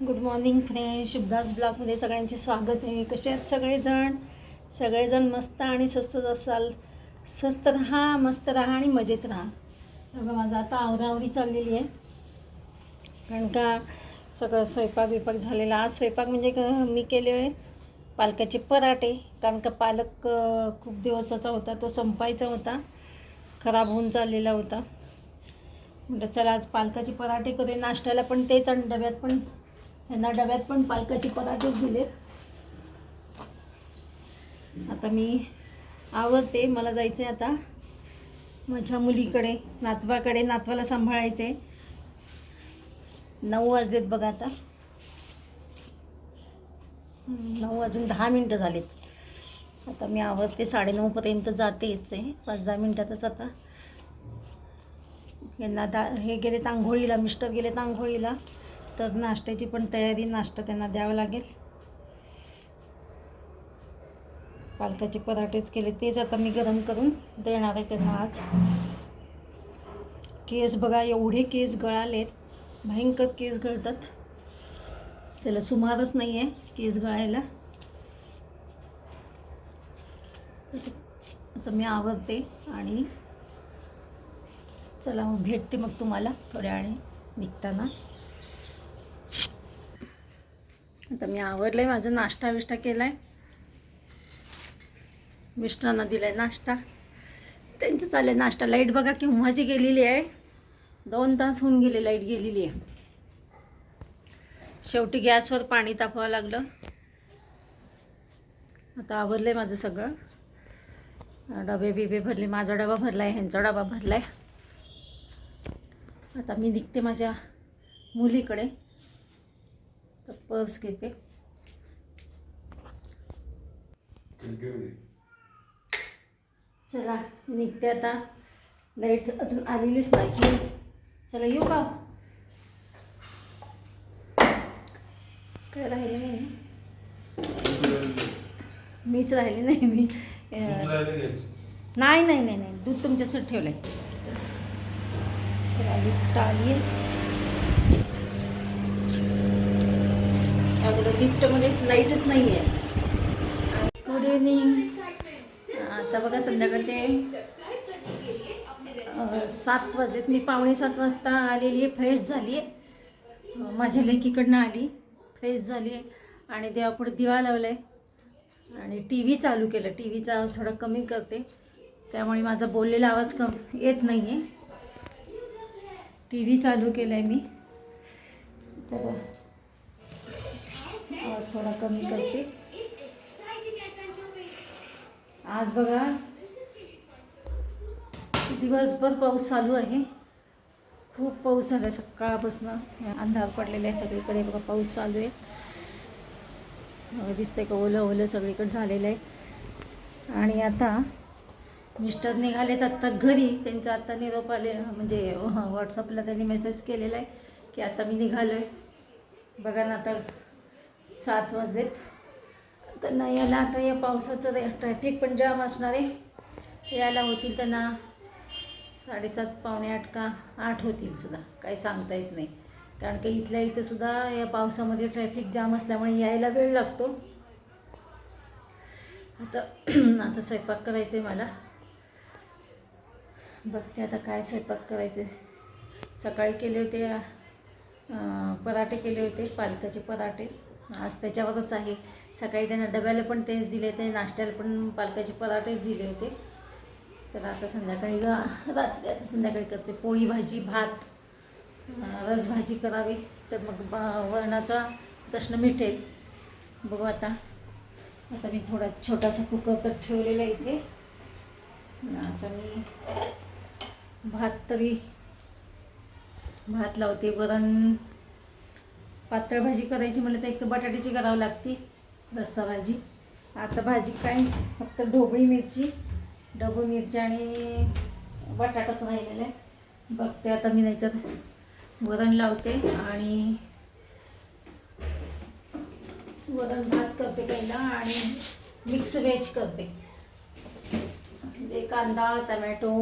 Good morning friend शुभदास ब्लॉगमध्ये सगळ्यांचे स्वागत आहे. कसे आहेत सगळेजण? सगळेजण मस्त आणि स्वस्तच असाल? स्वस्त राहा मस्त राहा आणि मजेत राहा. बघा माझं आता आवरावरी चाललेली आहे. कारण का सगळं स्वयंपाक बिपाक झालेला. आज स्वयंपाक म्हणजे क मी केले आहे पालकाचे पराठे. कारण का पालक खूप दिवसाचा होता तो संपायचा होता. खराब होऊन चाललेला होता. म्हटलं चला आज पालकाचे पराठे करूया. नाश्त्याला पण तेच आणि डब्यात पण यांना डब्यात पण पालकाचे पराठेच दिले आता मी आवडते मला जायचं आहे आता. माझ्या मुलीकडे नातवाकडे नातवाला सांभाळायचं आहे नऊ वाजलेत बघा आता. नऊ वाजून दहा मिनटं झालेत. आता मी आवडते साडेनऊपर्यंत जातेच आहे पाच दहा मिनटातच आता. यांना दा हे गेलेत आंघोळीला मिस्टर गेलेत आंघोळीला. तर नाश्त्याची पण तयारी नाश्ता त्यांना द्यावा लागेल. पालकाचे पराठेच केले. तेच आता मी गरम करून देणार आहे त्यांना आज. केस बघा एवढे केस गळालेत. भयंकर केस गळतात. त्याला सुमारच नाही आहे केस गळायला. आता मी आवडते आणि चला मग भेटते मग तुम्हाला थोड्या वेळाने निघताना. आता मी आवरलं आहे माझा नाश्ता बिष्टा केला आहे मिस्टरांना दिला आहे नाश्ता. त्यांचं चाललं नाश्ता. लाइट बघा केव्हाची गेलेली आहे. दोन तास होऊन गेले लाइट गेलेली आहे. शेवटी गॅसवर पाणी तापवावं लागलं. आता आवरलं आहे माझं सगळं. डबे बिबे भरले. माझा डबा भरला आहे ह्यांचा डबा भरला आहे आता मी निघते माझ्या मुलीकडे. पर्स घेते चला निघते आता. लाइट अजून आलेलीच नाही चला येऊ का? काय राहिले नाही? मीच राहिले नाही मी नाही नाही नाही नाही. दूध तुमच्यासाठी ठेवलं आहे चला लिफ्ट आली आहे अगोदर लिफ्टमध्येच लाईटच नाही आहे गुड इव्हनिंग आता बघा संध्याकाळचे सात वाजलेत. मी पावणे सात वाजता आलेली आहे फ्रेश झाली आहे माझ्या लेकीकडनं आली फ्रेश झाली आहे आणि देवापुढे दिवा लावला आहे आणि टी व्ही चालू केलं. टी व्हीचा आवाज थोडा कमी करते. त्यामुळे माझा बोललेला आवाज कम येत नाही आहे टी व्ही चालू केला आहे मी. तर आवाज थोडा कमी करते. आज बघा दिवसभर पाऊस चालू आहे. खूप पाऊस झाला आहे सकाळपासून अंधार पडलेला आहे सगळीकडे. बघा पाऊस चालू आहे. दिसतंय का ओलं ओलं सगळीकडे झालेलं आहे. आणि आता मिस्टर निघालेत आत्ता घरी. त्यांचा आत्ता निरोप आले म्हणजे व्हॉट्सअपला त्यांनी मेसेज केलेला आहे की आता मी निघालो आहे बघा ना आता सात वाजलेत. त्यांना यायला आता या पावसाचं रे- ट्रॅफिक पण जाम असणार आहे. यायला होतील त्यांना साडेसात पावणे आठ का आठ होतील सुद्धा. काही सांगता येत नाही. कारण की इथल्या इथं सुद्धा या पावसामध्ये ट्रॅफिक जाम असल्यामुळे यायला वेळ लागतो. आता आता स्वयंपाक करायचं आहे मला. बघते आता काय स्वयंपाक करायचे सकाळी केले होते पराठे केले होते पालकाचे पराठे. आज त्याच्यावरच आहे. सकाळी त्यांना डब्याला पण तेच दिले ते नाश्त्याला पण पालकाचे पराठेच दिले होते. तर आता संध्याकाळी रात्री आता संध्याकाळी करते. पोळी भाजी भात रसभाजी करावी. तर मग बा- वरणाचा प्रश्न मिटेल. बघू आता. आता मी थोडा छोटासा कुकर तर ठेवलेला इथे. आता मी भात तरी भात लावते. वरण पातळ भाजी करायची म्हटलं तर एक तर बटाट्याची करावं लागते रस्सा भाजी. आता भाजी काय फक्त ढोबळी मिरची डबू मिरची आणि बटाटाच राहिलेला आहे. बघते आता मी नाहीतर वरण लावते आणि वरण भात करते पहिला आणि मिक्स व्हेज करते. म्हणजे कांदा टमॅटो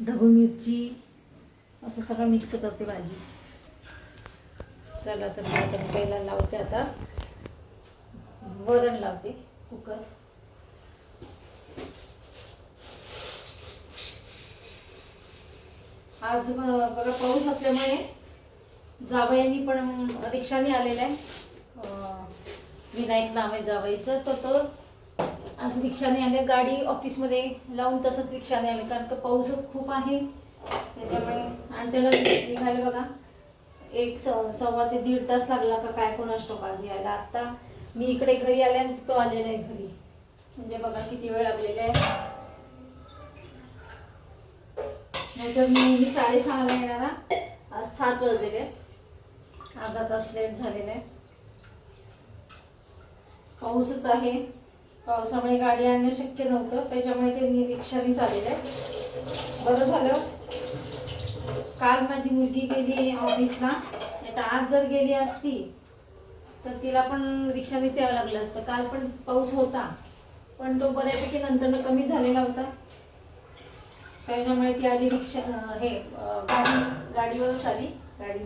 ढबू मिरची असं सगळं मिक्स करते भाजी. चला तर मी पहिला लावते आता. वरण लावते कुकर. आज बघा पाऊस असल्यामुळे जावयांनी पण रिक्षाने आलेला आहे. विनायक नाव आहे जावईचं तर तो आज रिक्षाने आले गाडी ऑफिसमध्ये लावून तसंच रिक्षाने आले कारण का पाऊसच खूप आहे. त्याच्यामुळे आणि त्याला निघाले बघा. एक स सव्वा ते दीड तास लागला का काय कोणास ठाऊक आज यायला. आत्ता मी इकडे घरी आले आणि तो आलेला आहे घरी. म्हणजे बघा किती वेळ लागलेला आहे. नाहीतर मी साडेसहाला येणार आज सात वाजलेले आहेत. अर्धा तास लेट झालेला आहे पाऊसच आहे. पावसामुळे गाडी आणणं शक्य नव्हतं. त्याच्यामुळे ते रिक्षानेच आलेलं आहे बरं झालं. काल माझी मुलगी गेली ऑफिसला नाही तर आज जर गेली असती तर तिला पण रिक्षानेच यावं लागलं असतं. काल पण पाऊस होता पण तो बऱ्यापैकी नंतरनं कमी झालेला होता. त्याच्यामुळे ती आली रिक्षा हे गाडी गाडीवरच आली. गाडी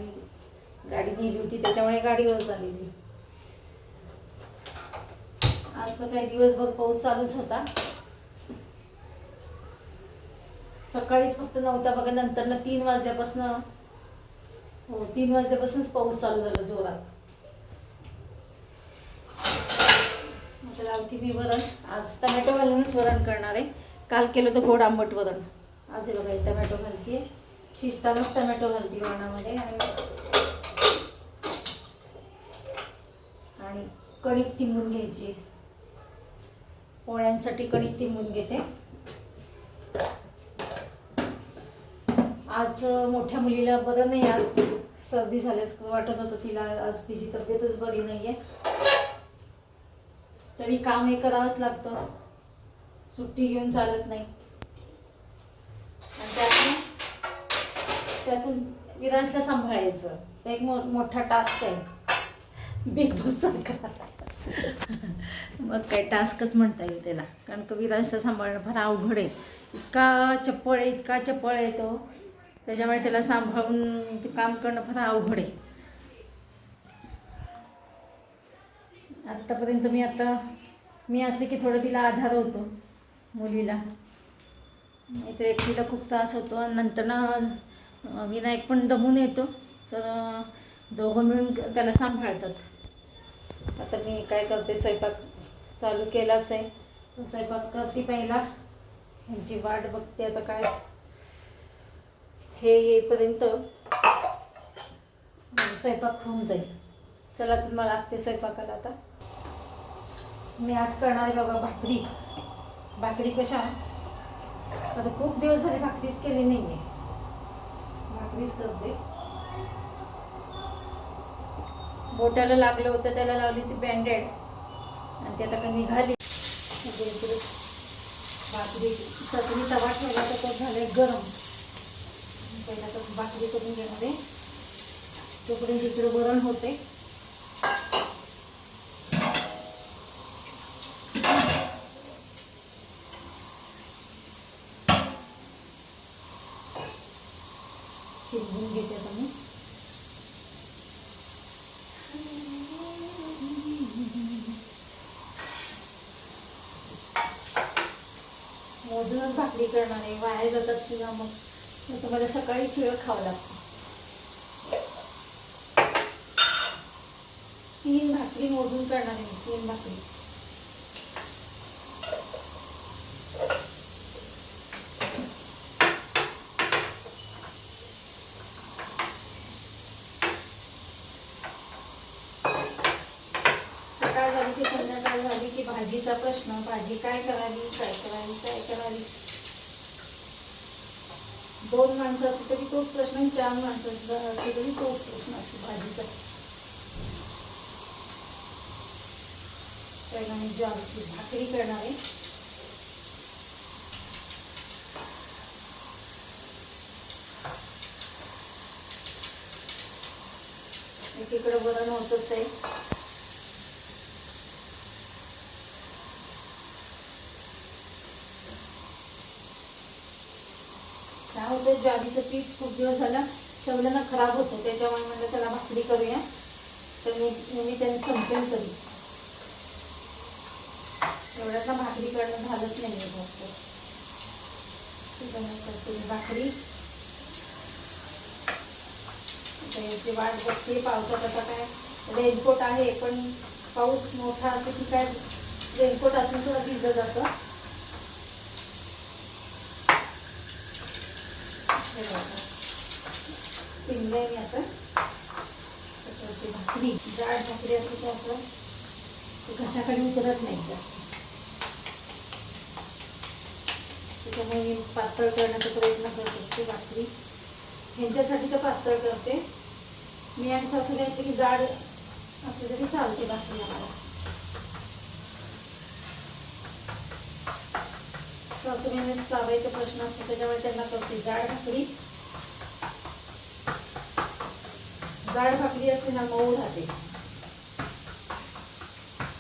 गाडी नेली होती त्याच्यामुळे गाडीवरच आलेली. आज तर काही दिवसभर पाऊस चालूच होता. सकाळीच फक्त नव्हता बघा नंतर ना तीन वाजल्यापासून हो तीन वाजल्यापासूनच पाऊस चालू झाला जोरात. आता लावते मी वरण. आज टमॅटो घालूनच वरण करणार आहे. काल केलं तर गोड आंबट वरण. आज हे बघा टमॅटो घालते शिजतानाच टमॅटो घालते वरणामध्ये. आणि आणि कणिक तिंबून घ्यायची. पोळ्यांसाठी कणिक तिंबून घेते. आज मोठ्या मुलीला बरं नाही आज सर्दी झाल्यास वाटत होतं तिला आज तिची तब्येतच बरी नाही आहे तरी काम हे करावंच लागतं. सुट्टी घेऊन चालत नाही. आणि त्यातून त्यातून विराजला सांभाळायचं. ते एक मो मोठा टास्क आहे. बिग बॉस सारखा. मग काय टास्कच म्हणता येईल त्याला. कारण का विराजला सांभाळणं फार अवघड आहे. इतका चप्पळ आहे इतका चप्पळ आहे तो. त्याच्यामुळे त्याला सांभाळून ते काम करणं फार अवघड आहे. आत्तापर्यंत मी आता मी असले की थोडं तिला आधार होतो मुलीला. इथे तर एकटीला खूप त्रास होतो आणि नंतर ना विनायक पण दमून येतो. तर दोघं मिळून त्याला सांभाळतात. आता मी काय करते स्वयंपाक चालू केलाच आहे. स्वयंपाक करते पहिला. ह्यांची वाट बघते आता काय हे येईपर्यंत स्वयंपाक होऊन जाईल. चला तर मला लागते स्वयंपाकाला आता. मी आज करणार आहे बाबा भाकरी. भाकरी कशा? आता खूप दिवस झाले भाकरीच केली नाही आहे भाकरीच करते. बोटाला लागलं होतं त्याला लावली होती बँडेड आणि ते आता कमी घाली म्हणजे भाकरी चटणी तवा ठेवला तर तो झालाय गरम. पहिला तर भाकरी करून घेणार. आहे तोपर्यंत इकडे वरण होते. शिजवून घेते आता मी. मोजूनच भाकरी करणार आहे वाया जातात किंवा मग मग तुम्हाला सकाळी शिळं खावं लागतं. तीन भाकरी मोजून करणार आहे तीन भाकरी. सकाळ झाली की संध्याकाळ झाली की भाजीचा प्रश्न भाजी काय करावी काय करावी काय करावी? दोन माणसं असली तरी तोच प्रश्न आणि चार माणसं असलं असली तरी तोच प्रश्न असतो भाजीचा. पहिला मी ज्वारीची भाकरी करणार आहे एकीकडे वरण होतच आहे. काय ज्वारीचं पीठ खूप दिवस झालं ठेवलं ना खराब होतं त्याच्यामुळे म्हणलं त्याला भाकरी करूया. तर मी मी त्यांनी संपेल तरी एवढ्यात ना भाकरी करणं झालंच नाही आहे जास्त. करते भाकरी. याची वाट बघते पावसात आता काय रेनकोट आहे पण पाऊस मोठा असतो की काय रेनकोट असून सुद्धा भिजलं जातं हे बघा. मी आता. भाकरी जाड भाकरी असते की असं. कशाकडे उतरत नाही त्याच्यामुळे मी पातळ करण्याचा प्रयत्न करत असते भाकरी. ह्यांच्यासाठी तर पातळ करते. मी आणि सासूने असते की जाड असले तरी चालते भाकरी आम्हाला. सासूने चावायचा प्रश्न असतो त्याच्यामुळे त्यांना करते. जाड भाकरी जाड भाकरी असते ना मऊ राहते.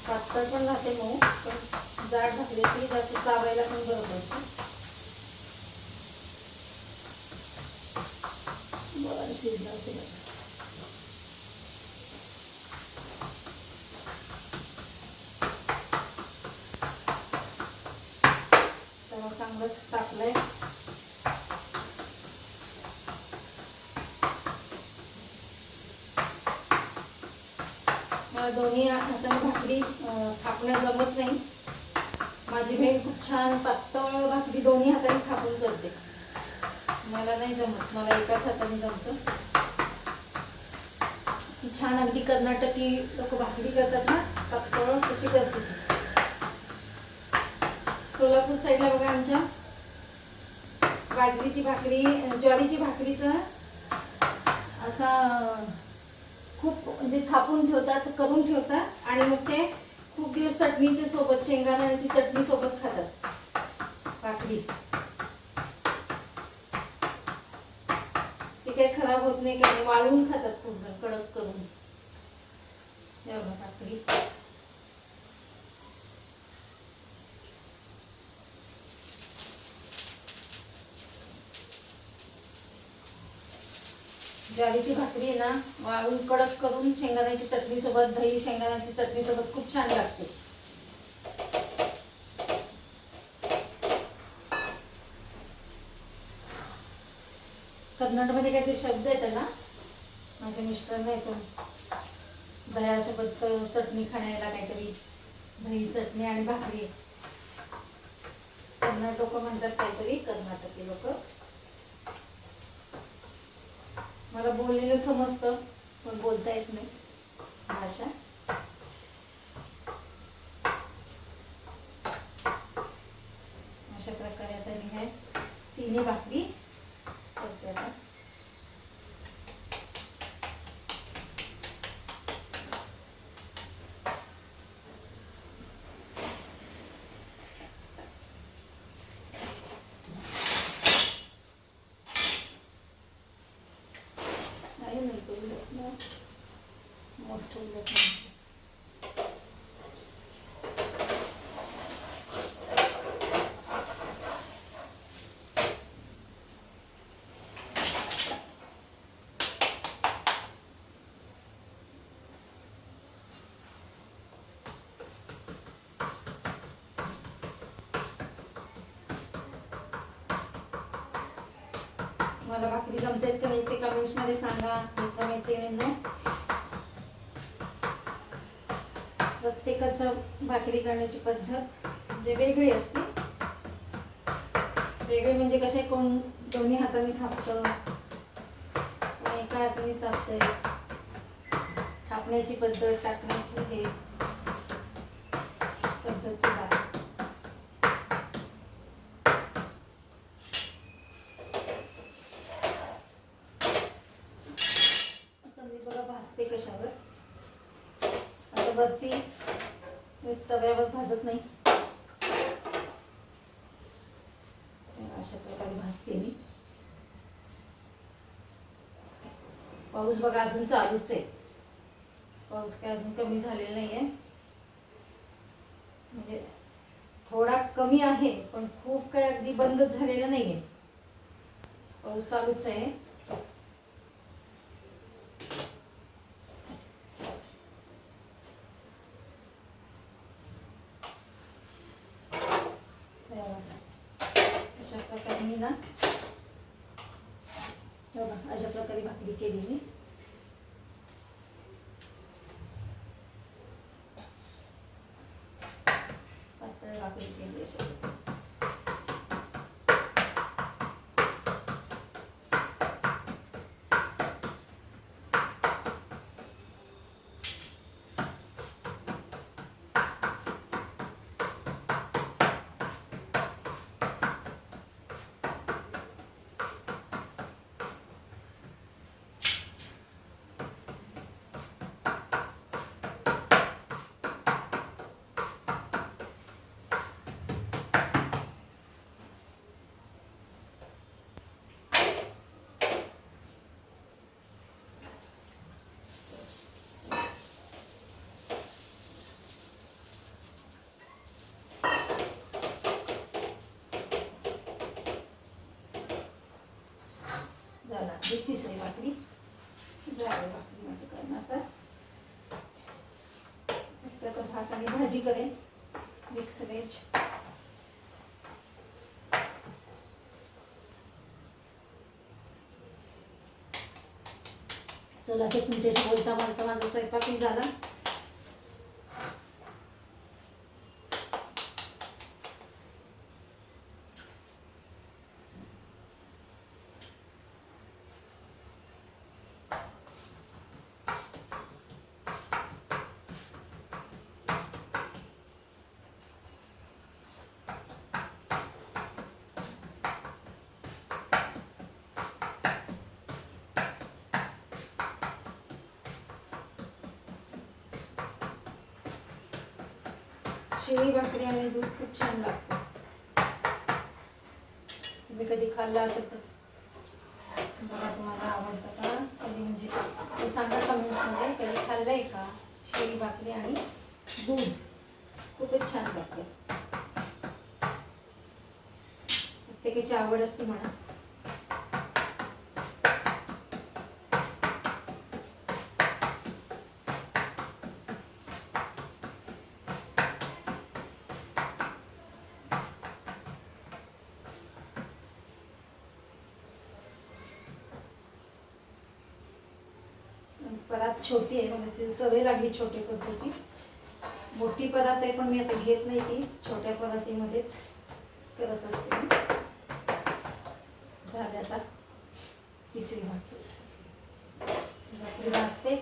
पातळ पण राहते मऊ पण जाड भाकरी असते जास्त चावायला पण बरं पडतं. बरं शिजलं असेल आता. तवा चांगलंच टाकलंय मला दोन्ही हाताने भाकरी अं, थापणं जमत नाही माझी बहीण खूप छान पातळ भाकरी दोन्ही हाताने थापून करते. मला नाही जमत मला एकाच हाताने जमतं. छान अगदी कर्नाटकी लोक भाकरी करतात ना पातळ तशी करते सोलापूर साईडला बघा आमच्या. बाजरीची भाकरी ज्वारीची भाकरीचा असा खूप म्हणजे थापून ठेवतात करून ठेवतात आणि मग ते खूप दिवस चटणीच्या सोबत शेंगाण्याची चटणी सोबत खातात. काकडी ते काही खराब होत नाही काही वाळून खातात पूर्ण कडक करून. काकडी ज्वारीची भाकरी आहे ना वाळून कडक करून शेंगदाण्याची चटणी सोबत दही शेंगदाण्याची चटणी सोबत खूप छान लागते. कर्नाटकमध्ये काहीतरी शब्द आहेत ना? माझ्या मिस्टरना येतो. दह्यासोबत चटणी खाण्याला काहीतरी दही चटणी आणि भाकरी. कर्नाटक म्हणतात काहीतरी कर्नाटकी लोक. मला बोललेलं समजतं पण बोलता येत नाही. भाषा. अशा प्रकारे आता मी हे तिन्ही भाकरी करते आता नाही नाही तो उलट ना मोठं उलट नाही. मला भाकरी जमतात का नाही ते कमेंट्समध्ये सांगा मित्रमैत्रिणींनो प्रत्येकाचं भाकरी करण्याची पद्धत म्हणजे वेगळी असते. वेगळी म्हणजे कसे कोण दोन्ही हाताने थापतं एका हाताने थापतंय. थापण्याची पद्धत टाकण्याची हे पद्धत सुद्धा आता मी बघा भाजते कशावर असं वरती मी तव्यावर भाजत नाही अशा प्रकारे भासते मी. पाऊस बघा अजून चालूच आहे. पाऊस काय अजून कमी झालेला नाही आहे म्हणजे थोडा कमी आहे पण खूप काय अगदी बंदच झालेला नाही आहे पाऊस चालूच आहे मी ना बघा अशा प्रकारे भाकरी केली मी पातळ भाकरी केली अशी झाला ही तिसरी भाकरी झाली भाकरी माझं करणार तर फक्त भात आणि भाजी करेन मिक्स व्हेज चला हे तुमच्याशी बोलता बोलता माझा स्वयंपाकही झाला शिळी भाकरी आणि दूध खूप छान लागतं. तुम्ही कधी खाल्लं असेल तर? बघा तुम्हाला आवडतं का? कधी म्हणजे ते सांगा कमेंट्समध्ये कधी खाल्लं आहे का शिळी भाकरी आणि दूध? खूपच छान लागतं. प्रत्येकाची आवड असते म्हणा आणि परात छोटी आहे मला ती सवय लागली छोटी पद्धतीची मोठी परात आहे पण मी आता घेत नाही ती. छोट्या परातीमध्येच करत असते झाले आता तिसरी भाकरी भाकरी भाजते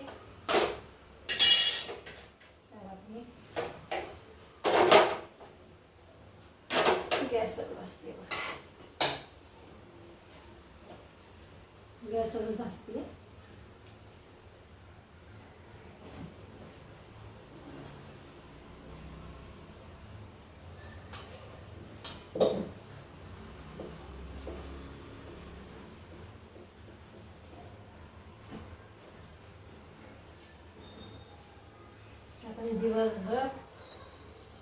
गॅसवर भाजते गॅसवरच भाजते आणि दिवसभर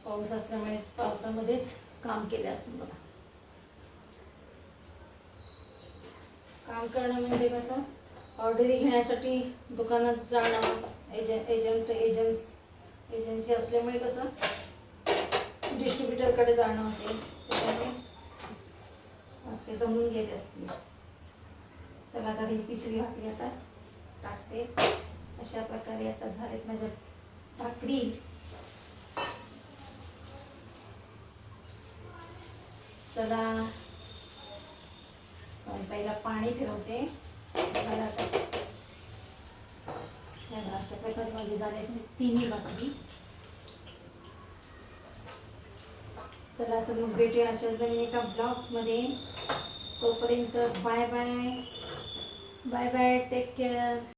पाऊस असल्यामुळे पावसामध्येच काम केले असतं बघा. काम करणं म्हणजे कसं? ऑर्डरी घेण्यासाठी दुकानात जाणं एजंट एजंट एजंट्स एजन्सी असल्यामुळे कसं? डिस्ट्रीब्युटरकडे जाणं होते. त्याच्यामुळे असते दमून गेले असते चला आता ही तिसरी भाकरी आता टाकते. अशा प्रकारे आता झालेत माझ्या भाकरी. चला. पहिला पाणी फिरवते. मला अशा प्रकारे झाले तिन्ही भाकरी. चला तर मग भेटूया अशाच नवीन एका ब्लॉग्समध्ये तोपर्यंत bye bye. Bye bye take care